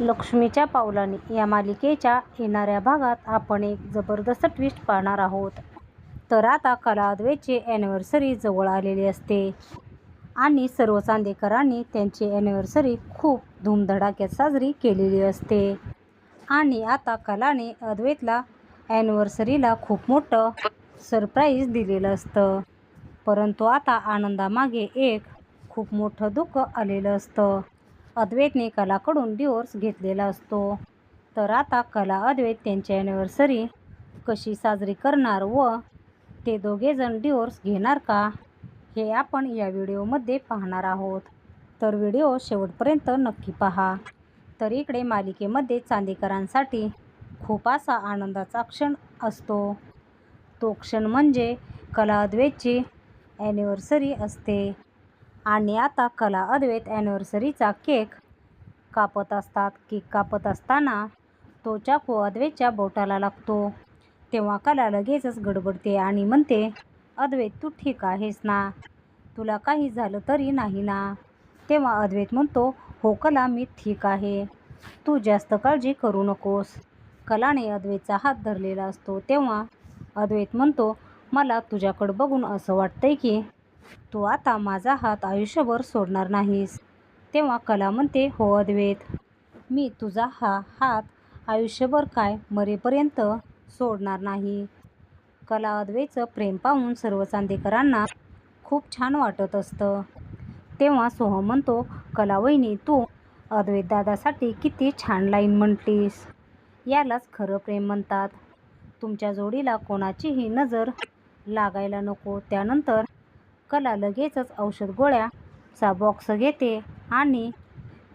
लक्ष्मीच्या पावलाने या मालिकेच्या येणाऱ्या भागात आपण एक जबरदस्त ट्विस्ट पाहणार आहोत. तर आता कला ॲनिव्हर्सरी जवळ आलेली असते. आणि सर्व चांदेकरांनी त्यांची ॲनिव्हर्सरी खूप धूमधडाक्यात साजरी केलेली असते. आणि आता कलाने अद्वैतला ॲनिव्हर्सरीला खूप मोठं सरप्राईज दिलेलं असतं. परंतु आता आनंदामागे एक खूप मोठं दुःख आलेलं असतं. अद्वैतने कलाकडून डिवोर्स घेतलेला असतो. तर आता कला अद्वैत त्यांची ॲनिव्हर्सरी कशी साजरी करणार व ते दोघेजण डिवोर्स घेणार का? हे आपण या व्हिडिओमध्ये पाहणार आहोत. तर व्हिडिओ शेवटपर्यंत नक्की पहा. तर इकडे मालिकेमध्ये चांदेकरांसाठी खूप असा आनंदाचा क्षण असतो. तो क्षण म्हणजे कला अद्वैतची ॲनिव्हर्सरी असते. आणि आता कला अद्वैत ॲनिव्हर्सरीचा केक कापत असतात. केक कापत असताना तो चाकू अद्वैतच्या बोटाला लागतो. तेव्हा कला लगेचच गडबडते आणि म्हणते अद्वैत तू ठीक आहेस ना? तुला काही झालं तरी नाही ना? तेव्हा अद्वैत म्हणतो हो कला मी ठीक आहे. तू जास्त काळजी करू नकोस. कलाने अद्वैतचा हात धरलेला असतो. तेव्हा अद्वैत म्हणतो मला तुझ्याकडं बघून असं वाटतंय की तू आता माझा हात आयुष्यभर सोडणार नाहीस. तेव्हा कला म्हणते हो अद्वेत. मी तुझा हा हात आयुष्यभर काय मरेपर्यंत सोडणार नाही. कला अद्वेचं प्रेम पाहून सर्व चांदेकरांना खूप छान वाटत असतं. तेव्हा सोहम म्हणतो कला वहिनी तू अद्वैत दादासाठी किती छान लाईन म्हटलीस. यालाच खरं प्रेम म्हणतात. तुमच्या जोडीला कोणाचीही नजर लागायला नको. त्यानंतर कला लगेचच औषध गोळ्याचा बॉक्स घेते आणि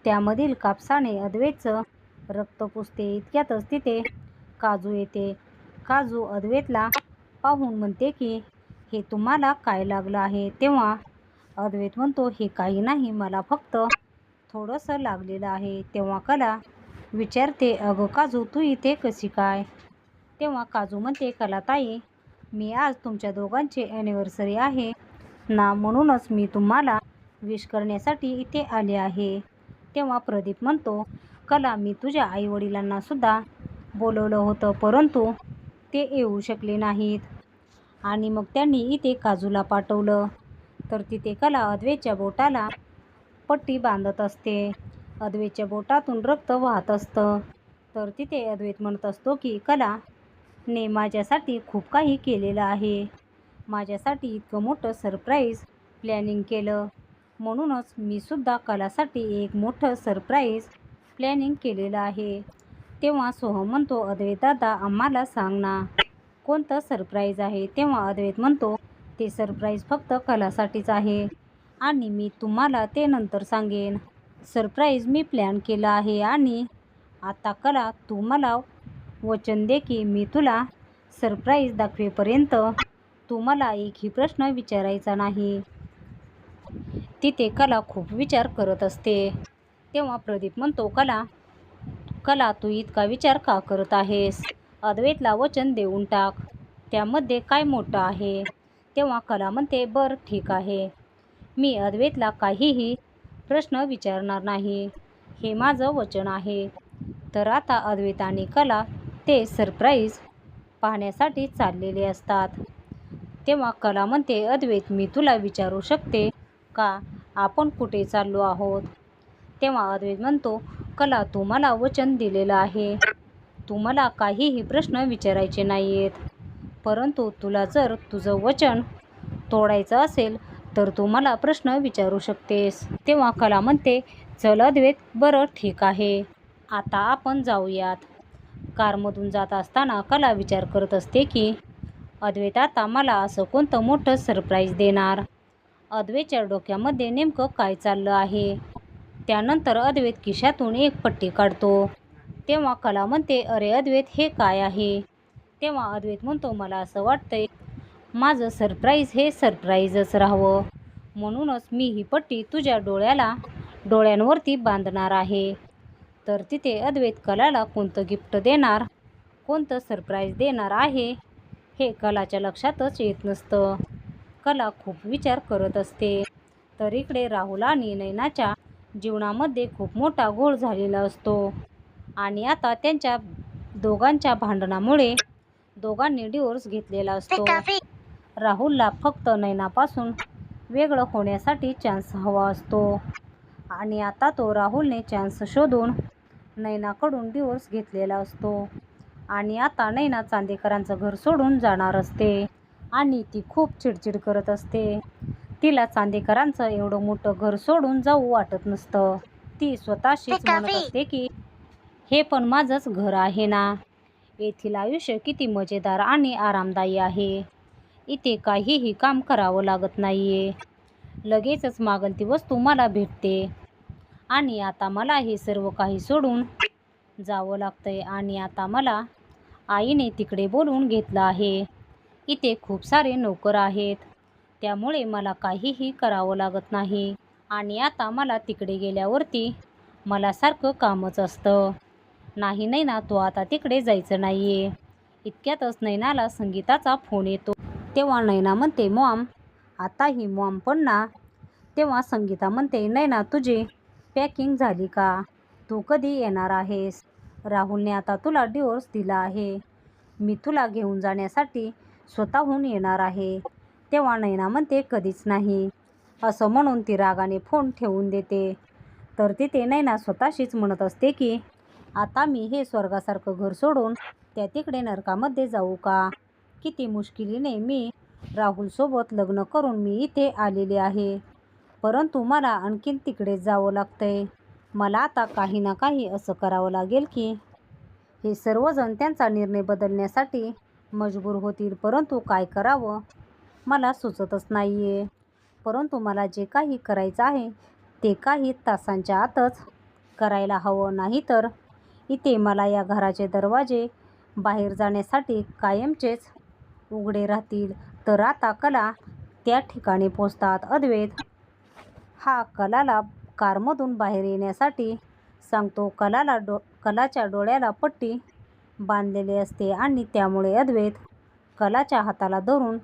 त्यामधील कापसाने अद्वैतचं रक्त पुसते. इतक्यातच तिथे काजू येते. काजू अद्वैतला पाहून म्हणते की हे तुम्हाला काय लागलं आहे? तेव्हा अद्वैत म्हणतो हे काही नाही मला फक्त थोडंसं लागलेलं आहे. तेव्हा कला विचारते अगं काजू तू इथे कशी काय? तेव्हा काजू म्हणते कलाताई मी आज तुमच्या दोघांची ॲनिव्हर्सरी आहे. ना म्हणूनच मी तुम्हाला विश करण्यासाठी इथे आले आहे. तेव्हा प्रदीप म्हणतो कला मी तुझ्या आईवडिलांनासुद्धा बोलवलं होतं परंतु ते येऊ शकले नाहीत. आणि मग त्यांनी इथे काजूला पाठवलं. तर तिथे कला अद्वेच्या बोटाला पट्टी बांधत असते. अद्वेच्या बोटातून रक्त वाहत असतं. तर तिथे अद्वैत म्हणत असतो की कला ने माझ्यासाठी खूप काही केलेलं आहे. माझ्यासाठी इतकं मोठं सरप्राईज प्लॅनिंग केलं. म्हणूनच मी सुद्धा कलासाठी एक मोठं सरप्राईज प्लॅनिंग केलेलं आहे. तेव्हा सोहम म्हणतो अद्वैत दादा आम्हाला सांग ना कोणतं सरप्राईज आहे? तेव्हा अद्वैत म्हणतो ते सरप्राईज फक्त कलासाठीच आहे आणि मी तुम्हाला ते नंतर सांगेन. सरप्राईज मी प्लॅन केलं आहे आणि आता कला तू मला वचन दे की मी तुला सरप्राईज दाखवेपर्यंत तुम्हाला एकही प्रश्न विचारायचा नाही. तिथे कला खूप विचार करत असते. तेव्हा प्रदीप म्हणतो कला कला तू इतका विचार का करत आहेस? अद्वैतला वचन देऊन टाक. त्यामध्ये काय मोठं आहे? तेव्हा कला म्हणते बरं ठीक आहे. मी अद्वैतला काहीही प्रश्न विचारणार नाही. हे माझं वचन आहे. तर आता अद्वैत आणि कला ते सरप्राईज पाहण्यासाठी चाललेले असतात. तेव्हा कला म्हणते अद्वैत मी तुला विचारू शकते का? आपण कुठे चाललो आहोत? तेव्हा अद्वैत म्हणतो कला तू मला वचन दिलेलं आहे. तू मला काहीही प्रश्न विचारायचे नाही आहेत परंतु तुला जर तुझं वचन तोडायचं असेल तर तू मला प्रश्न विचारू शकतेस. तेव्हा कला म्हणते चल अद्वैत बरं ठीक आहे. आता आपण जाऊयात. कारमधून जात असताना कला विचार करत असते की अद्वैतात आता मला असं कोणतं मोठं सरप्राईज देणार? अद्वैतच्या डोक्यामध्ये नेमकं काय चाललं आहे? त्यानंतर अद्वैत खिशातून एक पट्टी काढतो. तेव्हा कला म्हणते अरे अद्वैत हे काय आहे? तेव्हा अद्वैत म्हणतो मला असं वाटतंय माझं सरप्राईज हे सरप्राईजच राहावं. म्हणूनच मी ही पट्टी तुझ्या डोळ्याला डोळ्यांवरती बांधणार आहे. तर तिथे अद्वैत कलाला कोणतं गिफ्ट देणार? कोणतं सरप्राईज देणार आहे? हे कलाच्या लक्षातच येत नसतं. कला खूप विचार करत असते. तर इकडे राहुल आणि नैनाच्या जीवनामध्ये खूप मोठा घोळ झालेला असतो. आणि आता त्यांच्या दोघांच्या भांडणामुळे दोघांनी डिवोर्स घेतलेला असतो. राहुलला फक्त नैनापासून वेगळं होण्यासाठी चान्स हवा असतो. आणि आता तो राहुलने चान्स शोधून नैनाकडून डिवोर्स घेतलेला असतो. आणि आता नैना चांदेकरांचं घर सोडून जाणार असते. आणि ती खूप चिडचिड करत असते. तिला चांदेकरांचं एवढं मोठं घर सोडून जाऊ वाटत नसतं. ती स्वतःशीच म्हणत असते की हे पण माझंच घर आहे ना. येथील आयुष्य किती मजेदार आणि आरामदायी आहे. इथे काहीही काम करावं लागत नाहीये. लगेचच मागल ती वस्तू मला भेटते. आणि आता मला हे सर्व काही सोडून जावं लागतं आहे आणि आता मला आईने तिकडे बोलून घेतलं आहे. इथे खूप सारे नोकर आहेत. त्यामुळे मला काहीही करावं लागत नाही. आणि आता मला तिकडे गेल्यावरती मला सारखं कामच असतं. नाही नैना तो आता तिकडे जायचं नाही आहे इतक्यातच नैनाला संगीताचा फोन येतो. तेव्हा नैना म्हणते मॉम आता ही मॉम पण ना? तेव्हा संगीता म्हणते नैना तुझी पॅकिंग झाली का? तू कधी येणार आहेस? राहुलने आता तुला डिवोर्स दिला आहे. मी तुला घेऊन जाण्यासाठी स्वतःहून येणार आहे. तेव्हा नैना म्हणते कधीच नाही. असं म्हणून ती रागाने फोन ठेवून देते. तर तिथे नैना स्वतःशीच म्हणत असते की आता मी हे स्वर्गासारखं घर सोडून त्या तिकडे नरकामध्ये जाऊ का? किती मुश्किलीने मी राहुलसोबत लग्न करून मी इथे आलेले आहे. परंतु मला आणखीन तिकडे जावं लागतंय. मला आता काही ना काही असं करावं लागेल की हे सर्वजण त्यांचा निर्णय बदलण्यासाठी मजबूर होतील. परंतु काय करावं? मला सुचतच नाही आहे परंतु मला जे काही करायचं आहे ते काही तासांच्या आतच करायला हवं. नाही तर इथे मला या घराचे दरवाजे बाहेर जाण्यासाठी कायमचेच उघडे राहतील. तर आता कला त्या ठिकाणी पोचतात अद्वैत हा कलाला कारमधून बाहेर येण्यासाठी सांगतो कलाला डो कलाच्या डोळ्याला पट्टी बांधलेली असते आणि त्यामुळे अद्वैत कलाच्या हाताला धरून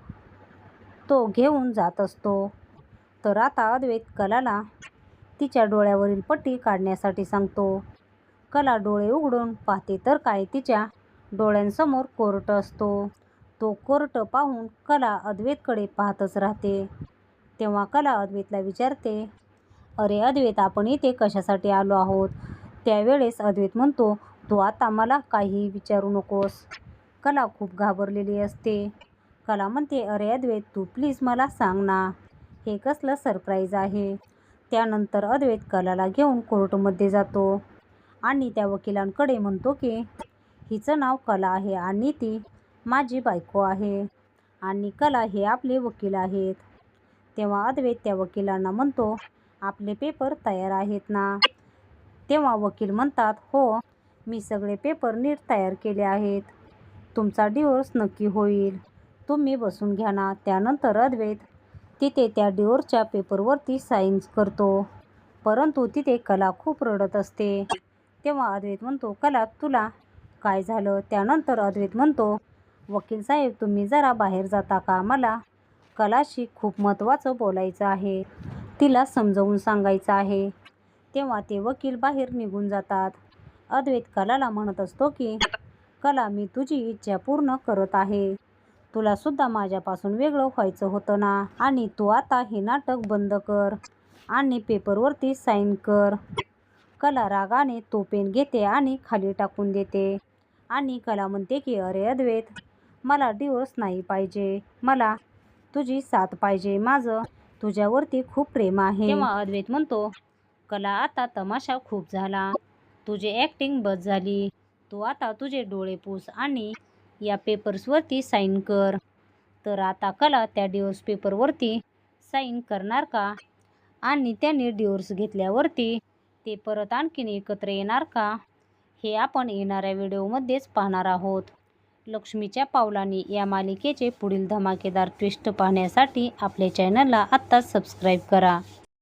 तो घेऊन जात असतो. तर आता अद्वैत कलाला तिच्या डोळ्यावरील पट्टी काढण्यासाठी सांगतो. कला डोळे उघडून पाहते तर काय तिच्या डोळ्यांसमोर कोर्ट असतो. तो कोर्ट पाहून कला अद्वैतकडे पाहतच राहते. तेव्हा कला अद्वैतला विचारते अरे अद्वैत आपण इथे कशासाठी आलो आहोत? त्यावेळेस अद्वैत म्हणतो तू आता मला काही विचारू नकोस. कला खूप घाबरलेली असते. कला म्हणते अरे अद्वैत तू प्लीज मला सांग ना. हे कसलं सरप्राईज आहे. त्यानंतर अद्वैत कलाला घेऊन कोर्टमध्ये जातो आणि त्या वकिलांकडे म्हणतो की हिचं नाव कला आहे आणि ती माझी बायको आहे आणि कला हे आपले वकील आहेत. तेव्हा अद्वैत त्या वकिलांना म्हणतो आपले पेपर तयार आहेत ना? तेव्हा वकील म्हणतात हो मी सगळे पेपर नीट तयार केले आहेत. तुमचा डिवोर्स नक्की होईल. तुम्ही बसून घ्या ना. त्यानंतर अद्वैत तिथे त्या डिवोर्सच्या पेपरवरती साईन करतो. परंतु तिथे कला खूप रडत असते. तेव्हा अद्वैत म्हणतो कला तुला काय झालं? त्यानंतर अद्वैत म्हणतो वकील साहेब तुम्ही जरा बाहेर जाता का? मला कलाशी खूप महत्त्वाचं बोलायचं आहे. तिला समजवून सांगायचं आहे. तेव्हा ते वकील बाहेर निघून जातात. अद्वैत कलाला म्हणत असतो की कला मी तुझी इच्छा पूर्ण करत आहे. तुला सुद्धा माझ्यापासून वेगळं व्हायचं होतं ना? आणि तू आता हे नाटक बंद कर आणि पेपरवरती साईन कर. कला रागाने तो पेन घेते आणि खाली टाकून देते. आणि कला म्हणते की अरे अद्वैत मला डिवोर्स नाही पाहिजे. मला तुझी साथ पाहिजे माझं तुझ्यावरती खूप प्रेम आहे. तेव्हा अद्वैत म्हणतो कला आता तमाशा खूप झाला. तुझे ॲक्टिंग बस झाली. तू आता तुझे डोळे पूस आणि या पेपर्सवरती साईन कर. तर आता कला त्या डिवोर्स पेपरवरती साईन करणार का? आणि त्यांनी डिवोर्स घेतल्यावरती ते परत आणखीन एकत्र येणार का? हे आपण येणाऱ्या व्हिडिओमध्येच पाहणार आहोत. लक्ष्मीच्या पावलांनी या मालिकेचे पुढील धमाकेदार ट्विस्ट पाहण्यासाठी आपल्या चॅनलला आत्ताच सबस्क्राईब करा.